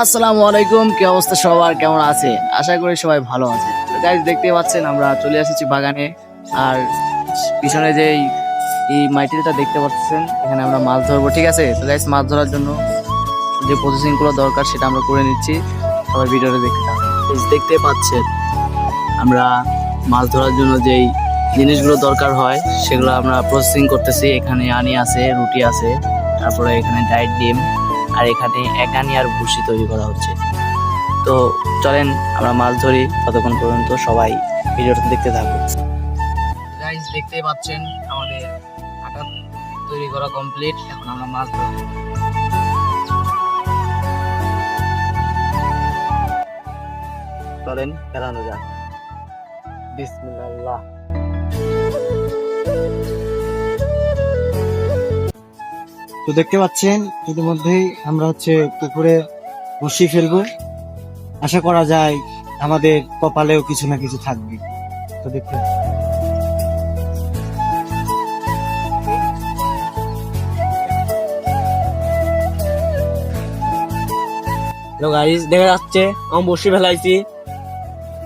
আসসালামু আলাইকুম, কি অবস্থা সবার? কেমন আছে আশা করি সবাই ভালো আছে তো গাইজ দেখতে পাচ্ছেন, আমরা চলে এসেছি বাগানে। আর পিছনে যে এই- মাটিটা দেখতে পাচ্ছেন, এখানে আমরা মাছ ধরবো, ঠিক আছে? তো গাইজ মাছ ধরার জন্য যে প্রসেসিংগুলো দরকার, সেটা আমরা করে নিচ্ছি। সবাই ভিডিওটা দেখতে দেখতে পাচ্ছেন, আমরা মাছ ধরার জন্য যেই জিনিসগুলো দরকার হয়, সেগুলো আমরা প্রসেসিং করতেছি। এখানে আনি আছে, রুটি আছে, তারপরে এখানে ডাইট ডিম। আর এখানে একানি আর ভুসি তৈরি করা হচ্ছে। তো চলেন আমরা মাছ ধরি ততক্ষণ পর্যন্ত সবাই ভিডিওটা দেখতে থাকুন গাইস দেখতেই পাচ্ছেন আমাদের আটা তৈরি করা কমপ্লিট এখন আমরা মাছ ধরবো। চলেন ফেরানো যাক। বিসমিল্লাহ। তো দেখতে পাচ্ছেন, ইতিমধ্যেই আমরা হচ্ছে পুকুরে বসিয়ে ফেলব। আশা করা যায় আমাদের কপালেও কিছু না কিছু থাকবে। তো দেখতে গাইস দেখা যাচ্ছে, আমি বসে ফেলাইছি।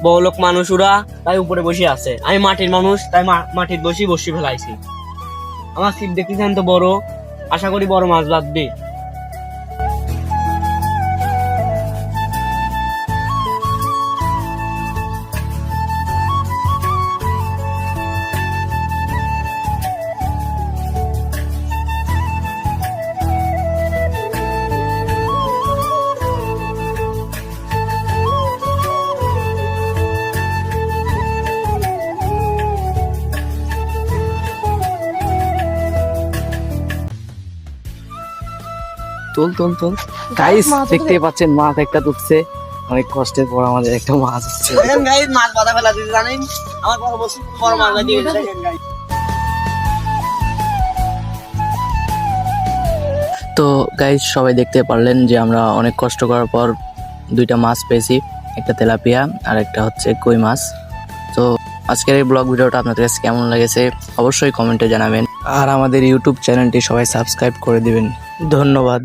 বড় লোক মানুষ ওরা তাই উপরে বসে আছে। আমি মাটির মানুষ, তাই মাটির বসে বসে ফেলাইছি। আমার সিপ দেখতেছেন তো বড়? আশা করি বড় মাছ বাঁধবে। তুল তুল তুল। গাইস দেখতেই পাচ্ছেন মাছ একটা তুলছে অনেক কষ্টের পর আমাদের একটা মাছ হচ্ছে গাইস মাছ বাঁধা ফেলা দিতে জানেন? আমার বড় মাছ গাইস তো গাইজ সবাই দেখতে পারলেন যে আমরা অনেক কষ্ট করার পর দুইটা মাছ পেয়েছি। একটা তেলাপিয়া আর একটা হচ্ছে কই মাছ। তো আজকের এই ব্লগ ভিডিওটা আপনাদের কাছে কেমন লেগেছে অবশ্যই কমেন্টে জানাবেন। আর আমাদের ইউটিউব চ্যানেলটি সবাই সাবস্ক্রাইব করে দিবেন। ধন্যবাদ।